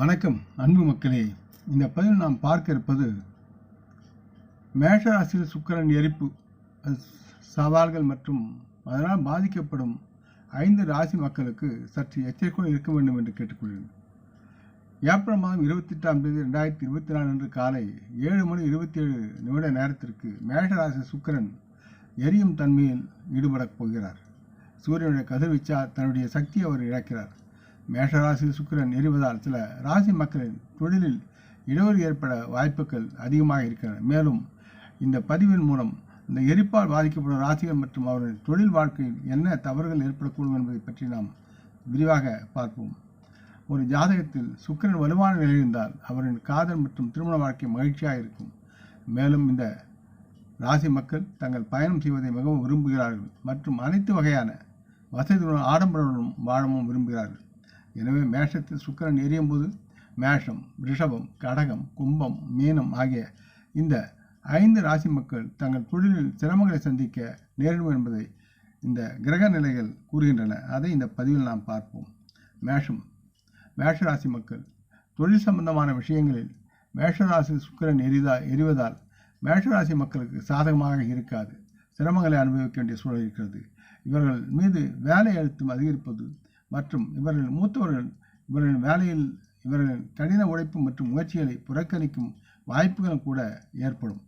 வணக்கம் அன்பு மக்களே. இந்த பதிவில் நாம் பார்க்க இருப்பது மேஷராசியில் சுக்கிரன் எரிப்பு. சவால்கள் மற்றும் அதனால் பாதிக்கப்படும் ஐந்து ராசி மக்களுக்கு சற்று எச்சரிக்கையுடன் இருக்க வேண்டும் என்று கேட்டுக்கொள்கிறேன். ஏப்ரல் மாதம் இருபத்தி எட்டாம் தேதி ரெண்டாயிரத்தி இருபத்தி நாலு அன்று காலை ஏழு மணி இருபத்தி ஏழு நிமிட நேரத்திற்கு மேஷராசி சுக்கரன் எரியும் தன்மையில் ஈடுபடப் போகிறார். சூரியனுடைய கதிர்வீச்சால் தன்னுடைய சக்தியை அவர் இழக்கிறார். மேஷராசியில் சுக்கிரன் எரிவதால் சில ராசி மக்களின் தொழிலில் இடையூறு ஏற்பட வாய்ப்புகள் அதிகமாக இருக்கின்றன மேலும் இந்த பதிவின் மூலம் இந்த எரிப்பால் பாதிக்கப்படும் ராசிகள் மற்றும் அவர்களின் தொழில் வாழ்க்கையில் என்ன தவறுகள் ஏற்படக்கூடும் என்பதை பற்றி நாம் விரிவாக பார்ப்போம். ஒரு ஜாதகத்தில் சுக்கிரன் வலுவான நிலையில் இருந்தால் அவரின் காதல் மற்றும் திருமண வாழ்க்கை மகிழ்ச்சியாக இருக்கும். மேலும் இந்த ராசி மக்கள் தங்கள் பயணம் செய்வதை மிகவும் விரும்புகிறார்கள் மற்றும் அனைத்து வகையான வசதிகளுடன் ஆடம்பரங்களுடன் வாழவும் விரும்புகிறார்கள். எனவே மேஷத்தில் சுக்கிரன் எரியும் போது மேஷம் ரிஷபம் கடகம் கும்பம் மீனம் ஆகிய இந்த ஐந்து ராசி மக்கள் தங்கள் தொழிலில் சிரமங்களை சந்திக்க நேரிடும் என்பதை இந்த கிரக நிலைகள் கூறுகின்றன. அதை இந்த பதிவில் நாம் பார்ப்போம். மேஷம். மேஷராசி மக்கள். தொழில் சம்பந்தமான விஷயங்களில் மேஷராசி சுக்கிரன் எரிதா எரிவதால் மேஷராசி மக்களுக்கு சாதகமாக இருக்காது. சிரமங்களை அனுபவிக்க வேண்டிய சூழல் இருக்கிறது. இவர்கள் மீது வேலை அழுத்தம் அதிகரிப்பது மற்றும் இவர்கள் மூத்தவர்கள் இவர்களின் வேலையில் இவர்களின் கடின உழைப்பு மற்றும் முயற்சிகளை புறக்கணிக்கும் வாய்ப்புகளும் கூட ஏற்படும்.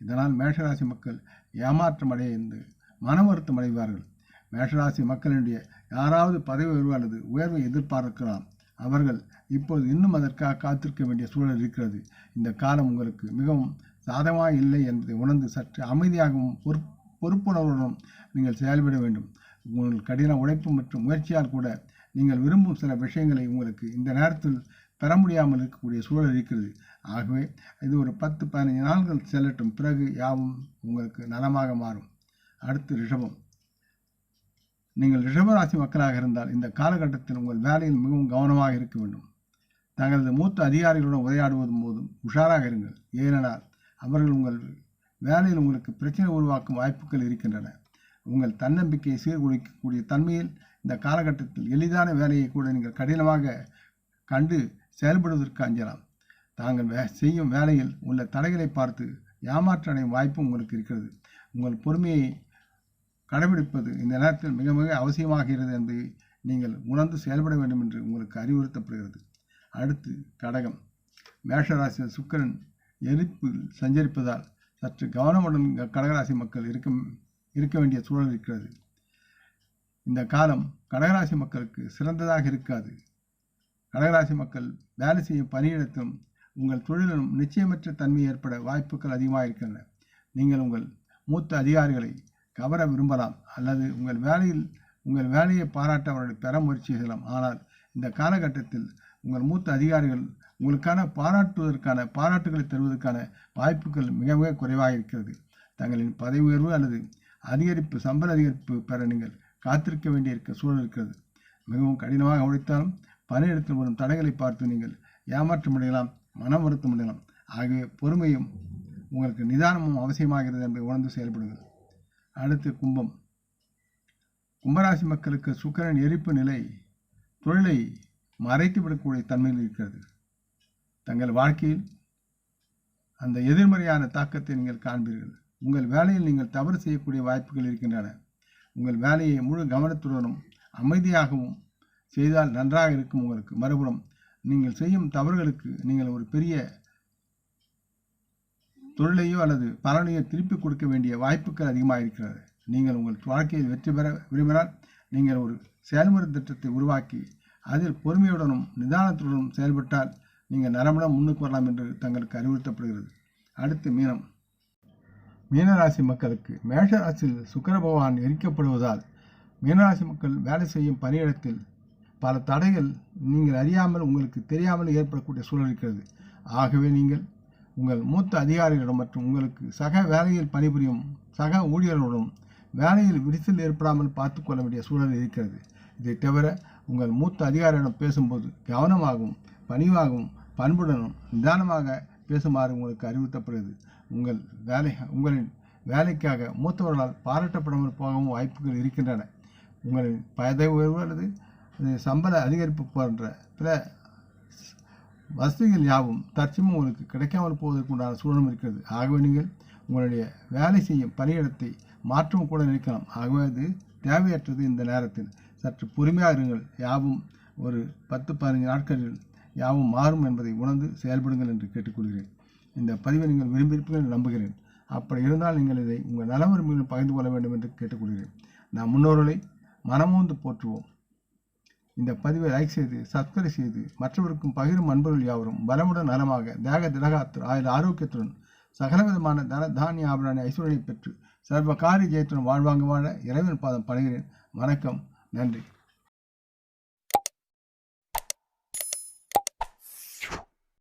இதனால் மேஷராசி மக்கள் ஏமாற்றம் அடைந்து மன வருத்தம் அடைவார்கள். மேஷராசி மக்களுடைய யாராவது பதவி உயர்வு அல்லது உயர்வை எதிர்பார்க்கலாம். அவர்கள் இப்போது இன்னும் அதற்காக காத்திருக்க வேண்டிய சூழல் இருக்கிறது. இந்த காலம் உங்களுக்கு மிகவும் சாதகமாக இல்லை என்பதை உணர்ந்து சற்று அமைதியாகவும் பொறுப்பு பொறுப்புணர்வுடனும் நீங்கள் செயல்பட வேண்டும். உங்கள் கடின உழைப்பு மற்றும் முயற்சியால் கூட நீங்கள் விரும்பும் சில விஷயங்களை உங்களுக்கு இந்த நேரத்தில் பெற முடியாமல் இருக்கக்கூடிய சூழல் இருக்கிறது. ஆகவே இது ஒரு பத்து பதினைஞ்சு நாட்கள் செல்லட்டும். பிறகு யாவும் உங்களுக்கு நலமாக மாறும். அடுத்து ரிஷபம். நீங்கள் ரிஷபராசி மக்களாக இருந்தால் இந்த காலகட்டத்தில் உங்கள் வேலையில் மிகவும் கவனமாக இருக்க வேண்டும். தங்களது மூத்த அதிகாரிகளுடன் உரையாடுவதும் போதும் உஷாராக இருங்கள். ஏனென்றால் அவர்கள் உங்கள் வேலையில் உங்களுக்கு பிரச்சனை உருவாக்கும் வாய்ப்புகள் இருக்கின்றன. உங்கள் தன்னம்பிக்கையை சீர்குலைக்கக்கூடிய தன்மையில் இந்த காலகட்டத்தில் எளிதான வேலையை கூட நீங்கள் கடினமாக கண்டு செயல்படுவதற்கு அஞ்சலாம். தாங்கள் வே செய்யும் வேலையில் உள்ள தடைகளை பார்த்து ஏமாற்ற அடையும் வாய்ப்பும் உங்களுக்கு இருக்கிறது. உங்கள் பொறுமையை கடைபிடிப்பது இந்த நேரத்தில் மிக மிக அவசியமாகிறது என்பதை நீங்கள் உணர்ந்து செயல்பட வேண்டும் என்று உங்களுக்கு அறிவுறுத்தப்படுகிறது. அடுத்து கடகம். மேஷராசியில் சுக்கிரன் எரிப்பில் சஞ்சரிப்பதால் சற்று கவனமுடன் கடகராசி மக்கள் இருக்கும் இருக்க வேண்டிய சூழல் இருக்கிறது. இந்த காலம் கடகராசி மக்களுக்கு சிறந்ததாக இருக்காது. கடகராசி மக்கள் வேலை செய்யும் பணியிடத்திலும் உங்கள் தொழிலிலும் நிச்சயமற்ற தன்மை ஏற்பட வாய்ப்புகள் அதிகமாக இருக்கின்றன. நீங்கள் உங்கள் மூத்த அதிகாரிகளை கவர விரும்பலாம் அல்லது உங்கள் வேலையில் உங்கள் வேலையை பாராட்ட அவர்களை பெற முயற்சி செய்யலாம். ஆனால் இந்த காலகட்டத்தில் உங்கள் மூத்த அதிகாரிகள் உங்களுக்கான பாராட்டுவதற்கான பாராட்டுகளை தருவதற்கான வாய்ப்புகள் மிக மிக குறைவாக இருக்கிறது. தங்களின் பதவி உயர்வு அல்லது அதிகரிப்பு சம்பள அதிகரிப்பு பெற நீங்கள் காத்திருக்க வேண்டியிருக்க சூழல் இருக்கிறது. மிகவும் கடினமாக உழைத்தாலும் பணியிடத்தில் வரும் தடைகளை பார்த்து நீங்கள் ஏமாற்றமடையலாம் மனம் வருத்தமடையலாம் ஆகிய பொறுமையும் உங்களுக்கு நிதானமும் அவசியமாகிறது என்பதை உணர்ந்து செயல்படுங்கள். அடுத்து கும்பம். கும்பராசி மக்களுக்கு சுக்கரன் எரிப்பு நிலை தொழிலை மறைத்து விடக்கூடிய தன்மையில் இருக்கிறது. தங்கள் வாழ்க்கையில் அந்த எதிர்மறையான தாக்கத்தை நீங்கள் காண்பீர்கள். உங்கள் வேலையில் நீங்கள் தவறு செய்யக்கூடிய வாய்ப்புகள் இருக்கின்றன. உங்கள் வேலையை முழு கவனத்துடனும் அமைதியாகவும் செய்தால் நன்றாக இருக்கும் உங்களுக்கு. மறுபுறம் நீங்கள் செய்யும் தவறுகளுக்கு நீங்கள் ஒரு பெரிய தொழிலையோ அல்லது பலனையோ திருப்பி கொடுக்க வேண்டிய வாய்ப்புகள் அதிகமாக இருக்கிறது. நீங்கள் உங்கள் வாழ்க்கையில் வெற்றி பெற விரும்பினால் நீங்கள் ஒரு செயல்முறை திட்டத்தை உருவாக்கி அதில் பொறுமையுடனும் நிதானத்துடனும் செயல்பட்டால் நீங்கள் நரம்புடன் முன்னுக்கு வரலாம் என்று தங்களுக்கு அறிவுறுத்தப்படுகிறது. அடுத்து மீனம். மீனராசி மக்களுக்கு மேஷராசியில் சுக்கர பகவான் எரிக்கப்படுவதால் மீனராசி மக்கள் வேலை செய்யும் பணியிடத்தில் பல தடைகள் நீங்கள் அறியாமல் உங்களுக்கு தெரியாமல் ஏற்படக்கூடிய சூழல் இருக்கிறது. ஆகவே நீங்கள் உங்கள் மூத்த அதிகாரிகளிடம் மற்றும் உங்களுக்கு சக வேலையில் பணிபுரியும் சக ஊழியர்களுடன் வேலையில் விரிசல் ஏற்படாமல் பார்த்து கொள்ள வேண்டிய சூழல் இருக்கிறது. இதை தவிர உங்கள் மூத்த அதிகாரியிடம் பேசும்போது கவனமாகவும் பணிவாகவும் பண்புடனும் நிதானமாக பேசுமாறு உங்களுக்கு அறிவுறுத்தப்படுகிறது. உங்கள் வேலை உங்களின் வேலைக்காக மூத்தவர்களால் பாராட்டப்படாமல் போகவும் வாய்ப்புகள் இருக்கின்றன. உங்களின் பதவி உயர்வு அல்லது சம்பள அதிகரிப்பு போன்ற பிற வசதிகள் யாவும் தற்சமும் உங்களுக்கு கிடைக்காமல் போவதற்கு உண்டான சூழலும் இருக்கிறது. ஆகவே நீங்கள் உங்களுடைய வேலை செய்யும் பணியிடத்தை மாற்றம் கூட நினைக்கலாம். ஆகவே அது தேவையற்றது இந்த நேரத்தில். சற்று பொறுமையாக இருங்கள். யாவும் ஒரு பத்து பதினைந்து நாட்களில் யாவும் மாறும் என்பதை உணர்ந்து செயல்படுங்கள் என்று கேட்டுக்கொள்கிறேன். இந்த பதிவை நீங்கள் விரும்பியிருப்பீர்கள் நம்புகிறேன். அப்படி இருந்தால் நீங்கள் இதை உங்கள் நல பகிர்ந்து கொள்ள வேண்டும் என்று கேட்டுக்கொள்கிறேன். நாம் முன்னோர்களை மனமோந்து போற்றுவோம். இந்த பதிவை லைக் செய்து சப்ஸ்கிரைப் செய்து மற்றவருக்கும் பகிரும் அன்பர்கள் யாவரும் பலமுடன் நலமாக தேக திலகாத்து ஆயுத ஆரோக்கியத்துடன் சகலவிதமான தன தானிய ஆபரண ஐஸ்வர்யை பெற்று சர்வ காரிய ஜெயத்துடன் வாழ்வாங்க வாழ இறைவன் பாதம் பணிகிறேன். வணக்கம். நன்றி.